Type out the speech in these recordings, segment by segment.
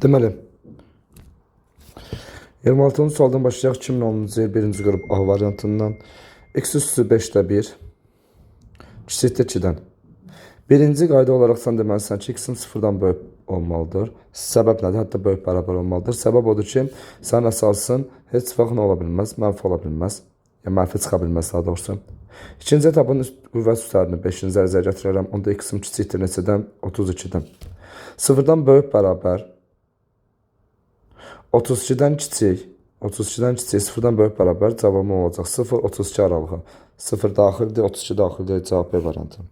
Deməli 26-cı sualdan başlayaq 2010-cu il 1-ci qrup A variantından x üssü 5-də 1 kiçikdir 2-dən. Birinci qayda olaraq sən deməlisən ki, x-in sıfırdan böyük olmalıdır. Səbəb nədir? Hətta böyük bərabər olmalıdır. Səbəb odur ki, sənin əsasın heç vaxt nə ola bilməz? Mənfi ola bilməz. Yəni mənfi çıxa bilməz daha doğrusu. İkinci etapın üst, qüvvət üstlərini 5-ci ərizəyə gətirərəm. Onda x-im kiçikdir neçədən? 32-dən. Sıfırdan böyük bərabər 32-dən kiçik, 32-dən kiçik, 0-dan böyük bərabər cavabım olacaq. 0, 32 aralığı. 0 daxildir, 32 daxildir, cavab B variantı.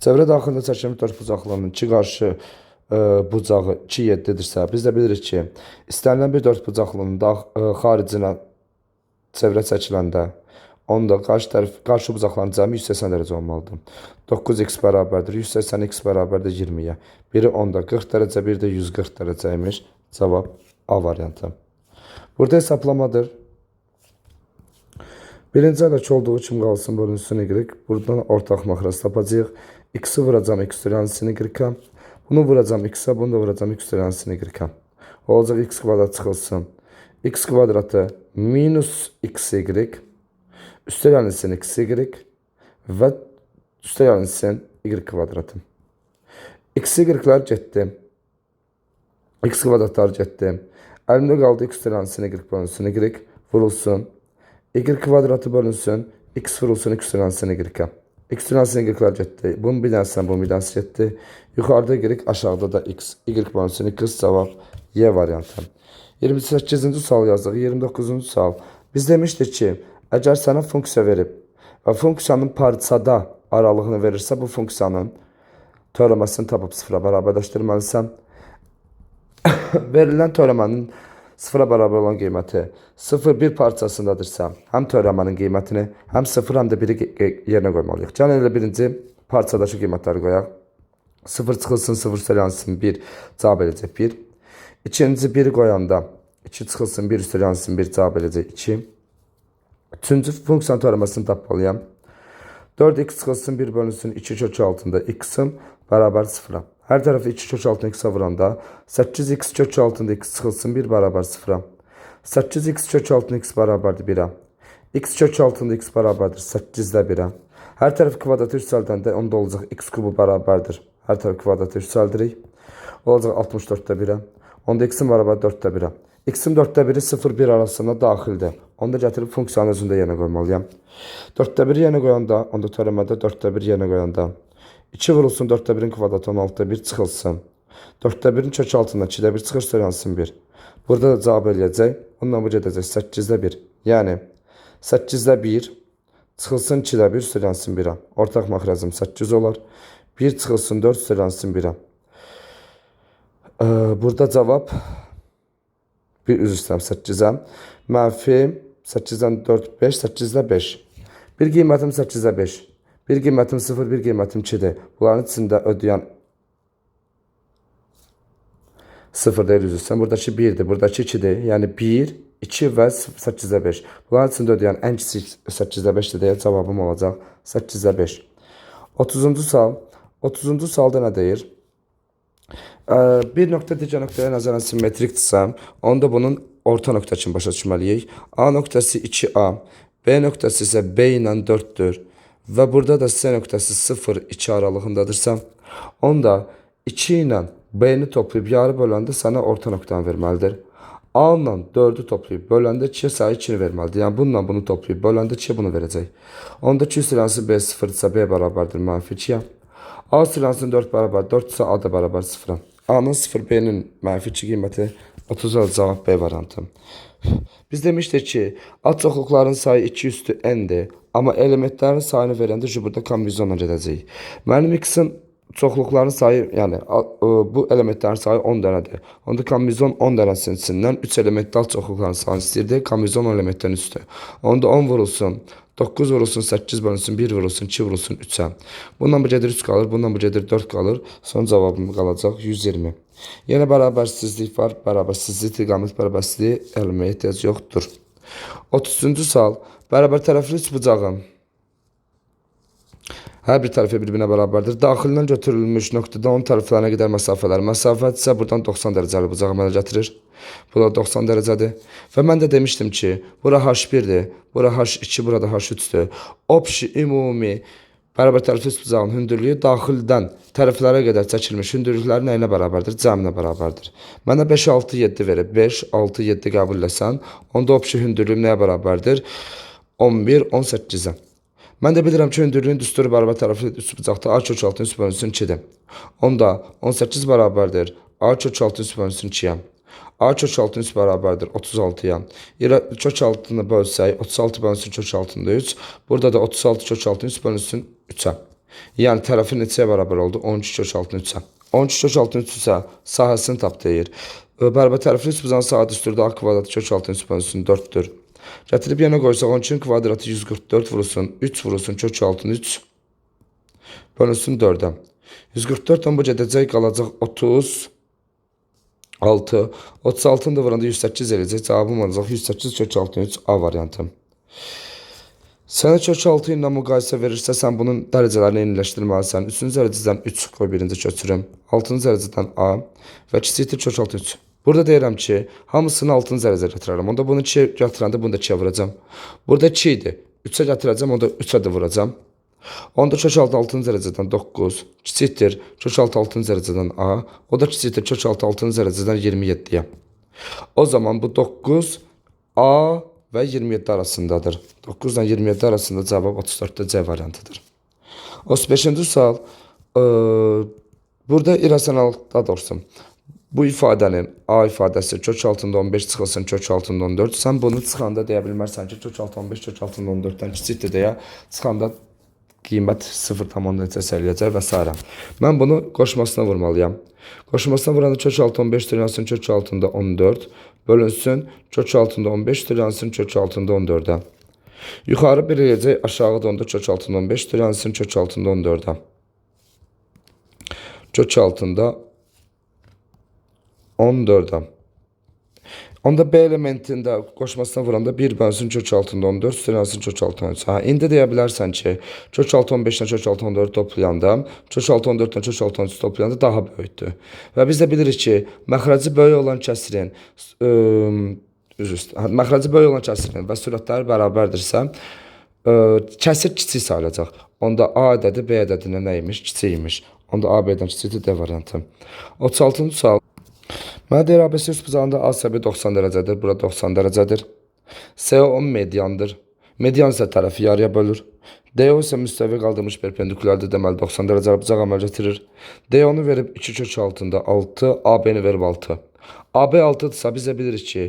Çevrə daxilində çəkilmiş dörd bucaqlının iki qarşı e, bucağı 2 7-dirsə, biz də bilirik ki, istənilən bir dörd bucaqlının da, e, xaricinə çevrə çəkiləndə onda qarşı tərəf qarşı bucaqların cəmi 180 dərəcə olmalıdır. 9x bərabərdir 180x bərabərdir 20-yə. Biri 10-da 40 dərəcə, biri də 140 dərəcə imiş. Cavab A variantı. Burada hesaplamadır. Birinci ələk olduğu kimi qalsın bölünsün y. Buradan ortaq maxraz tapacağıq. X-i vuracam x türənsini y-ə. Bunu vuracam x-ə, bunu da vuracam x türənsini y-ə. Olacaq x kvadrat çıxılsın. x kvadratı minus xy üstəgəlsin xy və üstəgəlsin y kvadratı. x-y'lər getdi. X kvadratlar getdi. Əlimdə qaldı x türənsini y bölünsün y vurulsun. y kvadratı bölünsün. x vurulsun x türənsini y-ə. x türənsini y-lər getdi. Bunun bir dənəsi, bunun bir dənəsi getdi. Yuxarıda y, aşağıda da x. y bölünsün x cavab Y variantı. 28-ci sual yazdıq. 29-cu sual. Biz demişdik ki, əgər sənə funksiya verib və funksiyanın parçada aralığını verirsə, bu funksiyanın törəməsini tapıb sıfıra bərabərləşdirməlisən. Verilən törəmənin sıfıra bərabər olan qiyməti 0 bir parçasındadırsa, həm törəmənin qiymətini, həm 0 həm də 1-i yerinə qoymalıyıq. Gəlin elə birinci parçadakı qiymətləri qoyaq. 0 çıxılsın, 0 söylənsın, 1 cavab edəcək 1. İkinci 1 qoyanda 2 çıxılsın, 1 söylənsın, 1 cavab edəcək 2. Üçüncü funksiyanın törəməsini tapmalıyam. 4x çıxılsın, 1 bölünsün, 2 kök altında x-in bərabər 0-a. Hər tərəfi 2 kök altında x-a vuranda 8x kök altında x çıxılsın, 1 bərabər 0-a. 8x kök altında x bərabərdir 1-ə. x kök altında x bərabərdir 8-də 1-ə. Hər tərəf kvadratı yüksəldəndə onda olacaq x kubu bərabərdir. Hər tərəf kvadratı yüksəldirik. Olacaq 64-də 1-ə. Onda x-in bərabər 4-də 1-ə. X-in 4-də 1-i 0-1 arasında daxildir. Onda gətirib funksiyanın özündə yenə qoymalıyam. 4-də 1 yenə qoyanda, onda törəmədə 4-də 1 yenə qoyanda 2 vurulsun 4-də 1-in kvadratı 16-da 1 çıxılsın. 4-də 1-in kök altından 2-də 1 çıxır, söylənsın 1. Burada da cavab eləyəcək. Onunla bu gedəcək 8-də 1. Yəni 8-də 1 çıxılsın 2-də 1 söylənsin 1-ə. Ortaq məxrəcim 8 olar. 1 çıxılsın 4 söylənsin 1-ə. Ee, burada cavab bir üzr istəyirəm 8-ə. Mənfi 8-dən 4 5 8-də 5. Bir qiymətim 8-də 5. Bir qiymətim 0, bir qiymətim 2-dir. Bunların içində ödəyən 0 deyil istəyirəm. Buradakı 1-dir, buradakı 2-dir. Yəni 1 2 və 8-də 5. Bunların içində ödəyən ən kiçik 8-də 5-dir deyə cavabım olacaq 8-də 5. 30-cu sual. 30-cu sualda nə deyir? Bir nokta digər nöqtəyə nəzərən simmetrikdirsə, onda bunun orta nöqtə kimi başa düşməliyik. A nöqtəsi 2A, B nöqtəsi isə B ilə 4-dür və burada da C nöqtəsi 0-2 aralığındadırsa, onda 2 ilə B-ni yarı böləndə sənə orta nöqtəni verməlidir. A ilə 4-ü toplayıb böləndə 2-yə sayı 2-ni verməlidir. Yəni bununla bunu toplayıb böləndə 2-yə bunu verəcək. Onda 2 silahsı B 0 isə B bərabərdir mənfi 2-yə. A silahsının 4 bərabər 4 isə A da bərabər 0-a. A-nın 0, B-nin mənfi 2 qiyməti 30 olacaq cavab B variantı. Biz demişdik ki, ad çoxluqların sayı 2 üstü n-dir. Amma elementlərin sayını verəndə ki, burada kombinasyona gedəcəyik. Mənim x-in çoxluqların sayı, yəni ə, bu elementlərin sayı 10 dənədir. Onda kombinasyon 10 dənəsinin içindən 3 elemental çoxluqların sayını istəyirdi. Kombinasyon 10 elementdən üstü. Onda 10 vurulsun, 9 vurulsun, 8 bölünsün, 1 vurulsun, 2 vurulsun 3-ə. Bundan bu gedir 3 qalır, bundan bu gedir 4 qalır. Son cavabım qalacaq 120. Yenə bərabərsizlik var. Bərabərsizlik, iqamət bərabərsizliyi eləməyə ehtiyac yoxdur. 30-cu sual. Bərabər tərəfli üç bucağın Hər bir tərəfi bir-birinə bərabərdir. Daxilindən götürülmüş nöqtədən onun tərəflərinə qədər məsafələr. Məsafə isə buradan 90 dərəcəli bucaq əmələ gətirir. Bu da 90 dərəcədir. Və mən də demişdim ki, bura H1-dir, bura H2, burada H3-dür. Opşi ümumi bərabər tərəfli üst bucağın hündürlüyü daxildən tərəflərə qədər çəkilmiş hündürlüklərin nəyinə bərabərdir? Cəminə bərabərdir. Mənə 5, 6, 7 verib. 5, 6, 7 qəbul etsən, onda opşi hündürlüyüm nəyə bərabərdir? 11, 18-ə. Mən də bilirəm ki, hündürlüyün düsturu bərabər tərəfli üst bucaqda A kök altının üst bölünsün 2-dir. Onda 18 bərabərdir A kök altının üst bölünsün 2-yə. A kök altının üst bərabərdir 36-ya. Yerə kök altını bölsək 36 bölünsün kök altında 3. Burada da 36 kök altının üst bölünsün 3-ə. Yəni tərəfi neçəyə oldu? 12 kök altının 3-ə. 12 kök altının 3 isə sahəsini tap deyir. Bərabər tərəfli üst bucağın saat üstündə A kvadrat kök altının üst bölünsün 4-dür. Gətirib yenə qoysaq 12-nin kvadratı 144 vurulsun 3 vurulsun kök altın 3 bölünsün 4-ə. 144-dən bu gedəcək qalacaq 30 6 36-nı da vuranda 108 eləyəcək. Cavabım olacaq 108 kök altın 3 A variantı. Sənə kök 6 ilə müqayisə verirsə, sən bunun dərəcələrini eyniləşdirməlisən. 3-cü dərəcədən 3 qoy birinci köçürüm. 6-cı dərəcədən A və kiçikdir kök 6 3. Burada deyirəm ki, hamısını 6-cı dərəcə gətirərəm. Onda bunu 2-yə gətirəndə bunu da 2-yə vuracam. Burada 2 idi. 3-ə gətirəcəm, onda 3-ə də vuracam. Onda kök 6 6-cı dərəcədən 9 kiçikdir kök 6 6-cı dərəcədən A. O da kiçikdir kök 6 6-cı dərəcədən 27-yə. O zaman bu 9 A və 27 arasındadır. 9 ilə 27 arasında cavab 34-də C variantıdır. 35-ci sual. Ə, burada irrasional daha doğrusu bu ifadənin A ifadəsi kök altında 15 çıxılsın kök altında 14. Sən bunu çıxanda deyə bilmərsən ki, kök altı 15 kök altında 14-dən kiçikdir deyə çıxanda qiymət 0,neçəsə eləyəcək və s. Mən bunu qoşmasına vurmalıyam. Qoşmasına vuranda kök altı 15 yansın kök altında 14 bölünsün kök altında 15 yansın kök altında 14-ə. Yuxarı bir eləyəcək, aşağı da onda kök altında 15 yansın kök altında 14-ə. Kök altında 14'e. Onda B elementində qoşmasına vuranda 1 bölünsün kök altında 14, sürənsün kök altında 13. Ha, indi deyə ki, kök altı 15-dən kök altı 14 toplayanda, kök altı 14-dən kök altı 13 toplayanda daha böyükdür. Və biz də bilirik ki, məxrəci böyük olan kəsirin, üzr istəyirəm, məxrəci böyük olan kəsirin və sürətləri bərabərdirsə, ə, kəsir kiçik sayılacaq. Onda A ədədi B ədədinə nə imiş? Onda A B-dən kiçikdir D variantı. 36-cı sual. Mənə deyir ABC üst bucağında A səbi 90 dərəcədir, bura 90 dərəcədir. CO 10 mediandır. Median isə tərəfi yarıya bölür. DO isə müstəvi qaldırmış perpendikulardır, deməli 90 dərəcəli bucaq əməl gətirir. DO-nu verib 2 kök altında 6, AB-ni verib 6. AB 6-dırsa biz də bilirik ki,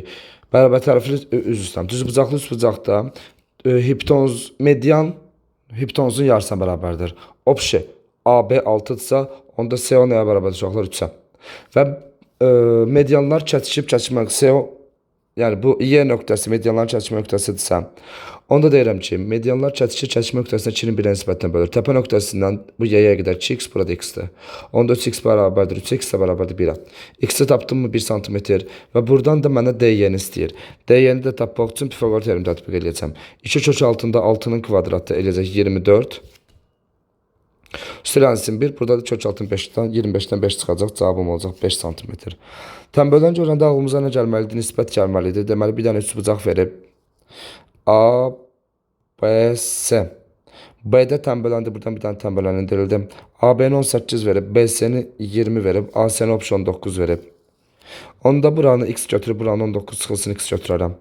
bərabər tərəfli üzr istəyirəm. Düz bucaqlı üst bucaqda e, hipotenuz median hipotenuzun yarısına bərabərdir. Opşi AB 6-dırsa, onda CO nəyə bərabərdir uşaqlar 3-ə. Və e, medianlar kəsişib kəsişmək CO yəni bu Y nöqtəsi medianların kəsişmə nöqtəsidirsə, onda deyirəm ki, medianlar kəsişir kəsişmə nöqtəsinə 2-nin 1-ə nisbətən bölür. Təpə nöqtəsindən bu Y-yə qədər 2x, burada x-dir. Onda 3x bərabərdir 3x də bərabərdir 1-ə. X-i tapdım mı 1 sm və buradan da mənə DY-ni istəyir. DY-ni də tapmaq üçün Pifaqor teoremi tətbiq edəcəm. 2 kök altında 6-nın kvadratı eləyəcək 24. Sürənsin 1, burada da kök altın 5-dən 25-dən 5 çıxacaq, cavabım olacaq 5 sm. Tənbəldən görəndə ağlımıza nə gəlməlidir? Nisbət gəlməlidir. Deməli, bir dənə üç bucaq verib. A, B, S. B-də tənbələndi, buradan bir dənə tənbələndirildi. AB-ni 18 verib, BS-ni 20 verib, AC-ni option 9 verib. Onda buranı x götürüb, buranı 19 çıxılsın x götürərəm.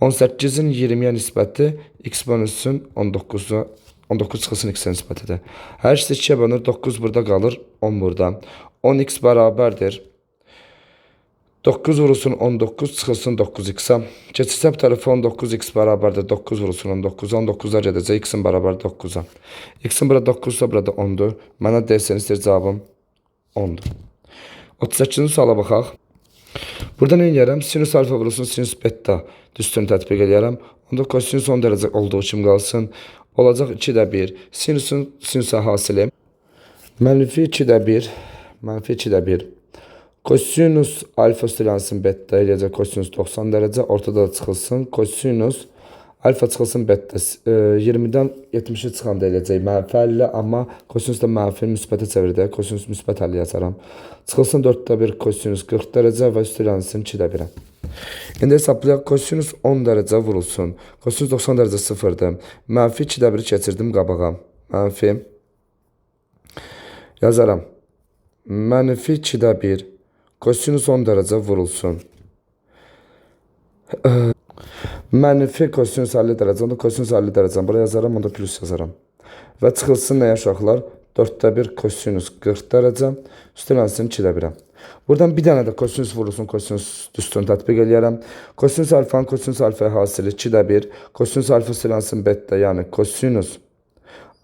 18-in 20-yə nisbəti x bölünsün 19-a 19 çıxılsın x-ə nisbətidir. Hər ikisi 2-yə bölünür, 9 burada qalır, 10 burada. 10x bərabərdir. 9 vurulsun 19 çıxılsın 9x-a. Keçirsək tərəfi 19x bərabərdir 9 vurulsun 19. 19-a gedəcək x-in bərabər 9-a. X-in burada 9-sa burada 10-dur. Mənə desəniz istəyir cavabım 10-dur. 38-ci suala baxaq. Burada nə edərəm? Sinus alfa vurulsun sinus beta düsturunu tətbiq edərəm. Onda kosinus 10 dərəcə olduğu kimi qalsın. Olacaq 2-də 1. Sinusun sinusa hasili. Mənfi 2-də 1. Mənfi 2-də 1. Kosinus alfa silansın beta eləyəcək kosinus 90 dərəcə. Ortada da çıxılsın. Kosinus Alfa çıxılsın beta e, 20-dən 70-ə çıxanda eləyəcək mənfi 50, amma kosinus da mənfi müsbətə çevirdə kosinus müsbət 50 yazaram. Çıxılsın 4-də 1 kosinus 40 dərəcə və üstələnsin 2-də 1-ə. İndi hesablayaq kosinus 10 dərəcə vurulsun. Kosinus 90 dərəcə 0-dır. Mənfi 2-də 1 keçirdim qabağa. Mənfi yazaram. Mənfi 2-də 1 kosinus 10 dərəcə vurulsun. Mənfi kosinus 50 dərəcə, onda kosinus 50 dərəcə. Buraya yazaram, onda plus yazaram. Və çıxılsın nəyə uşaqlar? 4-də 1 kosinus 40 dərəcə, üstələnsin 2-də 1-ə. Buradan bir dənə də kosinus vurulsun, kosinus düsturunu tətbiq eləyərəm. Kosinus alfanın kosinus alfa hasili 2-də 1, kosinus alfa üstələnsin beta, yəni kosinus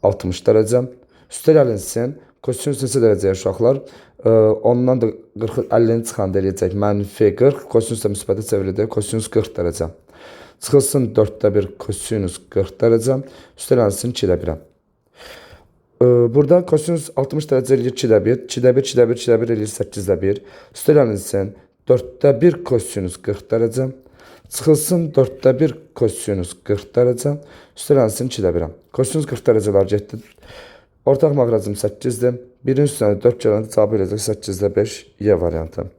60 dərəcə. Üstəlinsin kosinus neçə dərəcəyə uşaqlar? Ee, ondan da 40 50-ni çıxanda eləyəcək. Mənfi 40, kosinus da müsbətə çevriləcək. Kosinus 40 dərəcə. Çıxılsın 4-də 1 kosinus 40 dərəcə, üstələnsin 2-də 1-ə. Burada kosinus 60 dərəcə eləyir 2-də 1, 2-də 1, 2-də 1, 2-də 1 eləyir 8-də 1. Üstələnsin 4-də 1 kosinus 40 dərəcə. Çıxılsın 4-də 1 kosinus 40 dərəcə, üstələnsin 2-də 1-ə. Kosinus 40 dərəcələr getdi. Ortaq məxrəcim 8-dir. Birin üstünə 4 gələndə cavabı eləyəcək 8-də 5 Y variantı.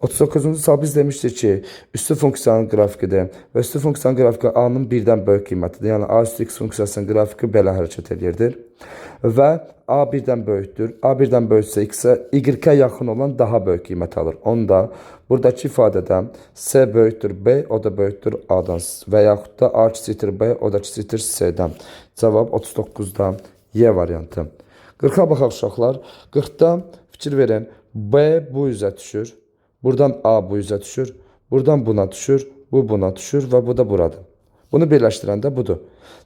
39-cu sual biz demişdik ki, üstü funksiyanın qrafikidir və üstü funksiyanın qrafiki A-nın birdən böyük qiymətidir. Yəni A üstü x funksiyasının qrafiki belə hərəkət edirdir. Və A birdən böyükdür. A birdən böyüksə x-ə y-ə yaxın olan daha böyük qiymət alır. Onda buradakı ifadədə S böyükdür B, o da böyükdür A-dan və yaxud da A kiçikdir B, o da kiçikdir C-dən. Cavab 39-da Y variantı. 40-a baxaq uşaqlar. 40-da fikir verin. B bu üzə düşür. Buradan A bu üzə düşür. Buradan buna düşür. Bu buna düşür və bu da buradır. Bunu birləşdirəndə budur.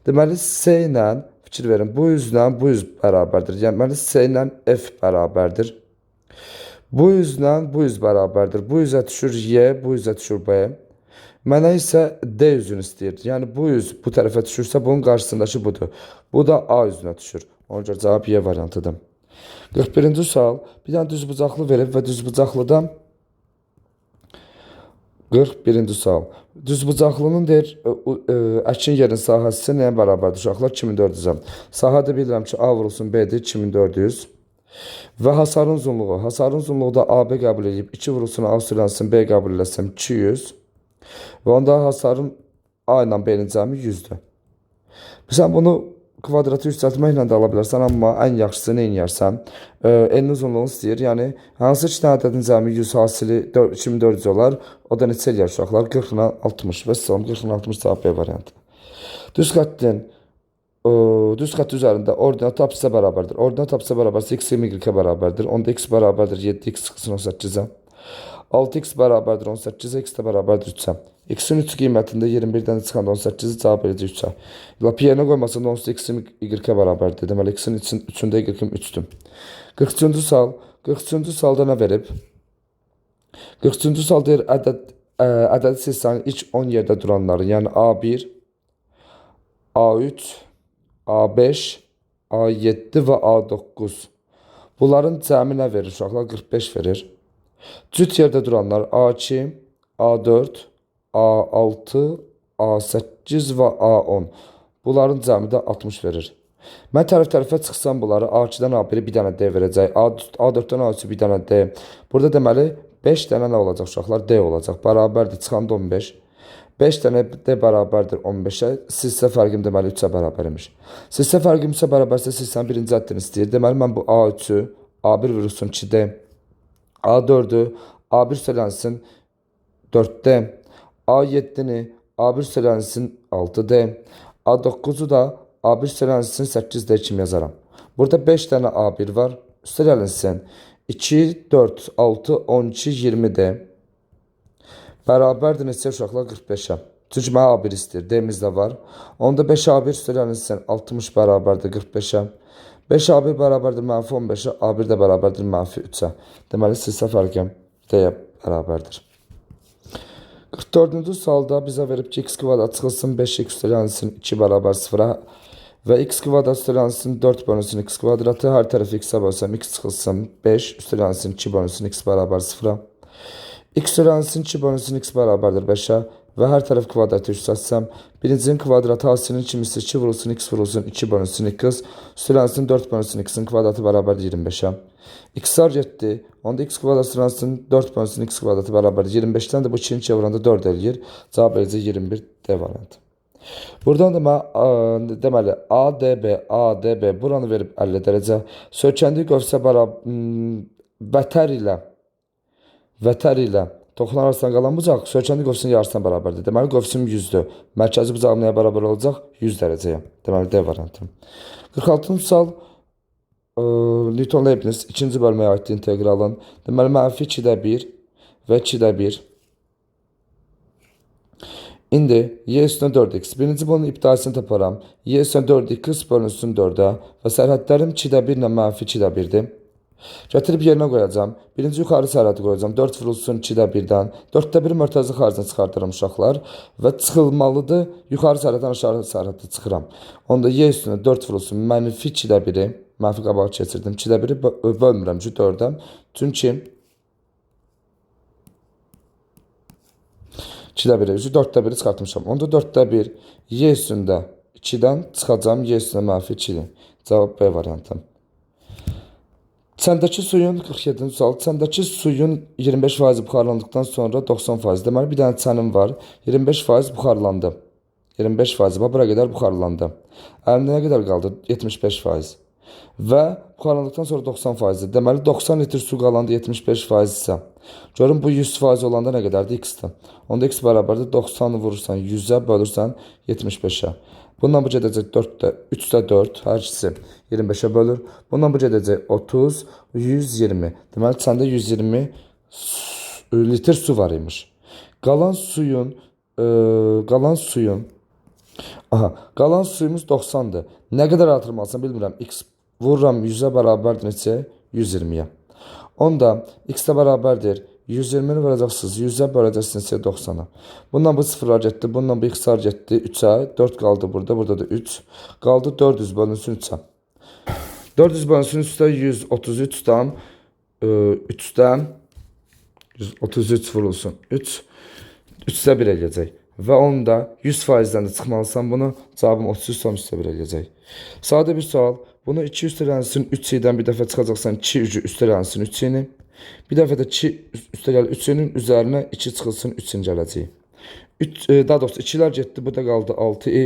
Deməli S ilə fikir verin. Bu üzlə bu üz bərabərdir. Deməli S ilə F bərabərdir. Bu üzlə bu üz bərabərdir. Bu üzə düşür Y, bu üzə düşür B. Mənə isə D üzünü istəyir. Yəni bu üz bu tərəfə düşürsə bunun qarşısındakı budur. Bu da A üzünə düşür. Ona görə cavab Y variantıdır. 41-ci sual. Bir dənə düzbucaqlı verib və düzbucaqlıdan 41-ci sual. Düzbucaqlının deyir, ə, ə, əkin yerin sahəsi nəyə bərabərdir uşaqlar? 2400-ə. Sahədə bilirəm ki, A vurulsun B-dir 2400. Və hasarın uzunluğu. Hasarın uzunluğu da AB qəbul edib 2 vurulsun A sürənsin B qəbul eləsəm 200. Və onda hasarın A ilə B-nin cəmi 100-dür. Sən bunu kvadratı yüksəltməklə də ala bilərsən, amma ən yaxşısı nə edərsən? E, N uzunluğunu istəyir. Yəni hansı dənə ədədin cəmi 100 hasili 4 2400 olar? O da neçə eləyər uşaqlar? 40 ilə 60 və son 40 ilə 60 cavab B variantı. Düz xəttin e, düz xətt üzərində ordinat apsisə bərabərdir. Ordinat apsisə bərabərsə x y-ə bərabərdir. Onda x bərabərdir 7x çıxsın 18-ə. 6x bərabərdir 18-ə, x də bərabərdir 3-ə. X-in 3 qiymətində 21-dən çıxanda 18-i cavab edəcək 3-ə. Lap yerinə qoymasında onsuz x-in y-ə bərabərdir. Deməli, x-in 3-ündə y-im 3-dür. 43-cü sual. 43-cü sualda nə verib? 43-cü sual deyir, ədəd, ə, ədədi silsilənin ilk 10 yerdə duranları, yəni A1, A3, A5, A7 və A9. Bunların cəmi nə verir uşaqlar? 45 verir. Cüt yerdə duranlar A2, A4, A6, A8 və A10. Bunların cəmi də 60 verir. Mən tərəf-tərəfə çıxsam bunları A2-dən A1-i bir dənə D verəcək. A4-dən A3-ü bir dənə D. Burada deməli 5 dənə nə olacaq uşaqlar? D olacaq. Bərabərdir. Çıxanda 15. 5 dənə D bərabərdir 15-ə. Silsə fərqim deməli 3-ə bərabər imiş. Silsə fərqim 3-ə bərabərsə silsən birinci həddini istəyir. Deməli mən bu A3-ü A1 vurulsun 2D. A4'ü A1 söylənsin 4D. A7'ni A1 söylənsin 6D. A9'u da A1 söylənsin 8D kimi yazaram. Burada 5 tane A1 var. Üstəlinsin 2, 4, 6, 12, 20D. Bərabərdir neçə uşaqlar 45-ə. Çünki mənə A1 istəyir. D-miz də var. Onda 5 A1 üstələnirsən 60 bərabərdir 45-ə. 5 A1 bərabərdir mənfi 15-ə. A1 də bərabərdir mənfi 3-ə. Deməli silsə fərqim D-yə bərabərdir. 44-cü sualda bizə verib ki, x kvadrat çıxılsın 5x üstələnsin 2 bərabər 0-a və x kvadrat üstələnsin 4 bölünsün x kvadratı. Hər tərəfi x-ə bölsəm x çıxılsın 5 üstələnsin 2 bölünsün x bərabər 0-a. x üstələnsin 2 bölünsün x bərabərdir 5-ə və hər tərəf kvadratı yüksəltsəm, birincinin kvadratı hasilinin kimisi 2 vurulsun x vurulsun 2 bölünsün x, sürənsinin 4 bölünsün x-in kvadratı bərabər 25-ə. x-lar getdi. Onda x kvadrat sürənsinin 4 bölünsün x kvadratı bərabər 25-dən də bu 2-ni 2-yə vuranda 4 eləyir. Cavab eləyəcək 21 D variantı. Buradan da mən ə, deməli ADB, ADB buranı verib 50 dərəcə. Sökəndiyi qövsə bərabər vətər ilə vətər ilə toxunan arasında qalan bucaq sökəndiyi qövsün yarısına bərabərdir. Deməli qövsüm 100-dür. Mərkəzi bucağım nəyə bərabər olacaq? 100 dərəcəyə. Deməli D variantı. 46-cı sual ə, Newton Leibniz ikinci bölməyə aiddir inteqralın. Deməli mənfi 2-də 1 və 2-də 1 İndi y üstünə 4x. Birinci bunun ibtidasını taparam. y üstünə 4x bölünsün 4-ə və sərhədlərim 2-də 1 ilə mənfi 2-də 1-dir. Gətirib yerinə qoyacağam. Birinci yuxarı sərhədi qoyacağam. 4 vurulsun 2-də 1-dən. 4-də 1 mörtəzi xaricə çıxardıram uşaqlar və çıxılmalıdır. Yuxarı sərhəddən aşağı sərhəddə çıxıram. Onda y üstünə 4 vurulsun mənfi 2-də 1-i mənfi qabağa keçirdim. 2-də 1-i bö- bölmürəm ki 4-dən. Çünki 2-də 1-i, 4-də 1-i çıxartmışam. Onda 4-də 1 y üstündə 2-dən çıxacağam y üstünə mənfi 2-dir. Cavab B variantı. Çəndəki suyun 47-ci sual. Çəndəki suyun 25% buxarlandıqdan sonra 90%. Deməli bir dənə çənim var. 25% buxarlandı. 25% bax bura qədər buxarlandı. Əlimdə nə qədər qaldı? 75%. Və buxarlandıqdan sonra 90%. Deməli 90 litr su qalandı 75% isə. Görün bu 100% olanda nə qədərdir? X-dir. Onda x bərabərdir 90-ı vurursan 100-ə bölürsən 75-ə. Bundan bu gedəcək 4-də 3-də 4 hər ikisi 25-ə bölür. Bundan bu gedəcək 30 120. Deməli səndə 120 su- litr su var imiş. Qalan suyun ə, qalan suyun Aha, qalan suyumuz 90-dır. Nə qədər artırmalısın bilmirəm. X vururam 100-ə bərabərdir neçə? 120-yə. Onda x də bərabərdir. 120-ni vuracaqsınız. 100-ə böləcəksiniz neçə? 90-a. Bundan bu sıfırlar getdi. Bundan bu x-lar getdi 3-ə. 4 qaldı burada. Burada da 3. Qaldı 400 bölünsün 3-ə. 400 bölünsün 3-də 133-dən 3-dən 133 vurulsun. 3 3-də 1 eləyəcək. Və onda 100%-dən də çıxmalısan bunu. Cavabım 33 son 3-də 1 eləyəcək. Sadə bir sual. Bunu 2 üstələnsin 3-dən bir dəfə çıxacaqsan 2 ücü üstələnsin 3-ni. Bir dəfə də 2 üstəgəl 3-nin üzərinə 2 çıxılsın 3-in gələcəyi. 3 e, daha doğrusu 2-lər getdi, burada qaldı 6i.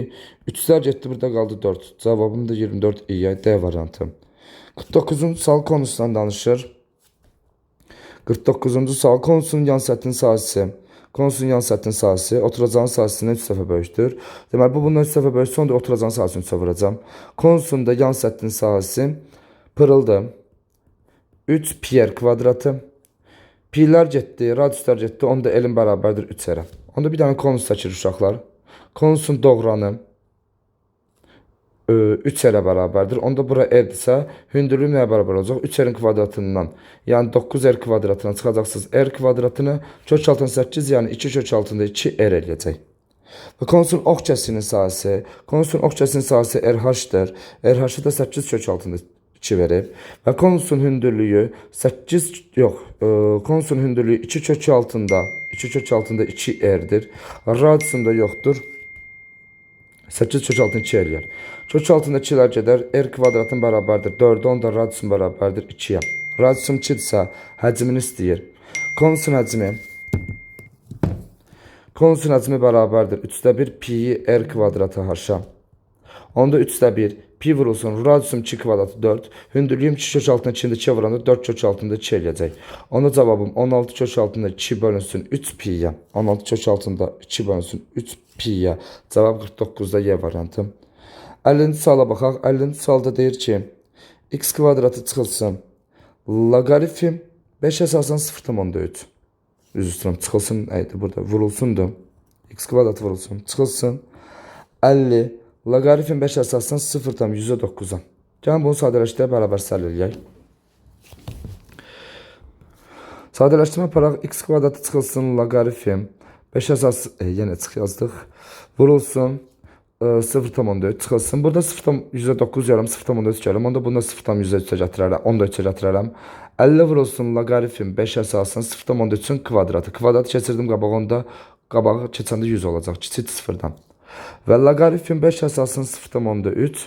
3-lər getdi, burada qaldı 4. Cavabım da 24 i D variantı. 49-cu sual konusundan danışır. 49-cu sual konusunun yan səthin sahəsi. Konusunun yan səthin sahəsi oturacağın sahəsindən 3 dəfə böyükdür. Deməli bu bundan 3 dəfə böyük, sonra da oturacağın sahəsini 3 vuracağam. Konusunda yan səthin sahəsi pırıldı. 3 pi kvadratı. Pi'lər getdi, radiuslar getdi. Onda elin bərabərdir 3 ərə. Onda bir dənə konus çəkir uşaqlar. Konusun doğranı 3 ərə bərabərdir. Onda bura r-dirsə, hündürlüyü nəyə bərabər olacaq? 3 r-in kvadratından, yəni 9 r kvadratına çıxacaqsınız. r kvadratını kök altında 8, yəni 2 kök altında 2 r eləyəcək. Və konusun ox kəsinin sahəsi, konusun ox kəsinin sahəsi RH-dır. RH-ı da 8 kök altında 2 verib. Və konusun hündürlüyü 8 yox, e, konusun hündürlüyü 2 kök altında, 2 kök altında 2 r-dir. Radiusunda yoxdur. 8 kök altını 2 eləyər. Kök altında 2-lər gedər. R kvadratın bərabərdir 4-ə, onda radiusun bərabərdir 2-yə. Radiusum 2-dirsə, həcmini istəyir. Konusun həcmi Konusun həcmi bərabərdir 3-də 1 pi r kvadratı h-a. Onda 3'də 1 pi vurulsun. Radiusum 2 kvadratı 4. Hündürlüyüm 2 kök altında 2'nin 2 vuranda 4 kök altında 2 eləyəcək. Onda cavabım 16 kök altında 2 bölünsün 3 pi'yə. 16 kök altında 2 bölünsün 3 pi'yə. Cavab 49'da Y variantı. 50-ci suala baxaq. 50-ci sualda deyir ki, x kvadratı çıxılsın. Loqaritm 5 əsasən 0,3. Üz üstürəm çıxılsın nəydi burada? Vurulsundu. x kvadratı vurulsun. Çıxılsın. 50 loqaritm 5 əsasən 0,109-a. Gəlin bunu sadələşdirə bərabər səl eləyək. Sadələşdirmə aparaq x kvadratı çıxılsın loqaritm 5 əsas e, yenə çıx yazdıq. Vurulsun e, 0,4 çıxılsın. Burada 0,109 yarım 0,4 gələm. Onda bunu 0,103-ə gətirərəm. 14-ə gətirərəm. 50 vurulsun loqaritm 5 əsasın 0,13-ün kvadratı. Kvadratı keçirdim qabağa onda qabağı keçəndə 100 olacaq. Kiçik sıfırdan. Və loqaritmin 5 əsasının 0.3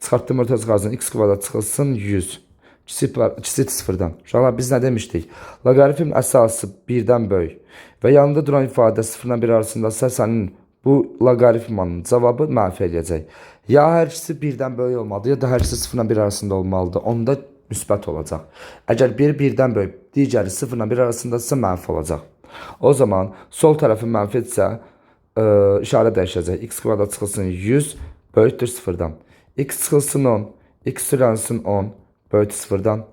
çıxartdım orta çıxarsın x kvadrat çıxılsın 100. Kiçik, kiçik sıfırdan. Uşaqlar biz nə demişdik? Loqaritmin əsası 1-dən böyük və yanında duran ifadə 0-dan 1 arasındasa sənin bu loqaritmanın cavabı mənfi eləyəcək. Ya hər ikisi 1-dən böyük olmalıdır, ya da hər ikisi 0-dan 1 arasında olmalıdır. Onda müsbət olacaq. Əgər biri 1-dən böyük, digəri 0-dan 1 arasındasa mənfi olacaq. O zaman sol tərəfin mənfidirsə, ə, işarə dəyişəcək. x kvadrat çıxılsın 100 böyükdür 0-dan. x çıxılsın 10, x türənsın 10 böyükdür 0-dan.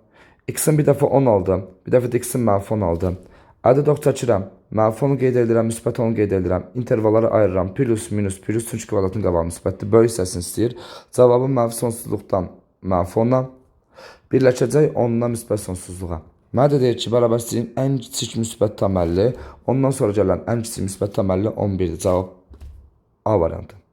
x-in bir dəfə 10 aldım, bir dəfə də x-in mənfi 10 aldım. Ədəd ox çəkirəm, mənfi 10 qeyd edirəm, müsbət 10 qeyd edirəm. İntervalları ayırıram. Plus, minus, plus, çünki kvadratın qabağı müsbətdir. Böyük hissəsini istəyir. Cavabım mənfi sonsuzluqdan mənfi 10-dan birləşəcək 10-dan müsbət sonsuzluğa. Də deyir ki, bərabərsizliyin ən kiçik müsbət təməlli, ondan sonra gələn ən kiçik müsbət təməlli 11-dir. Cavab A variantı.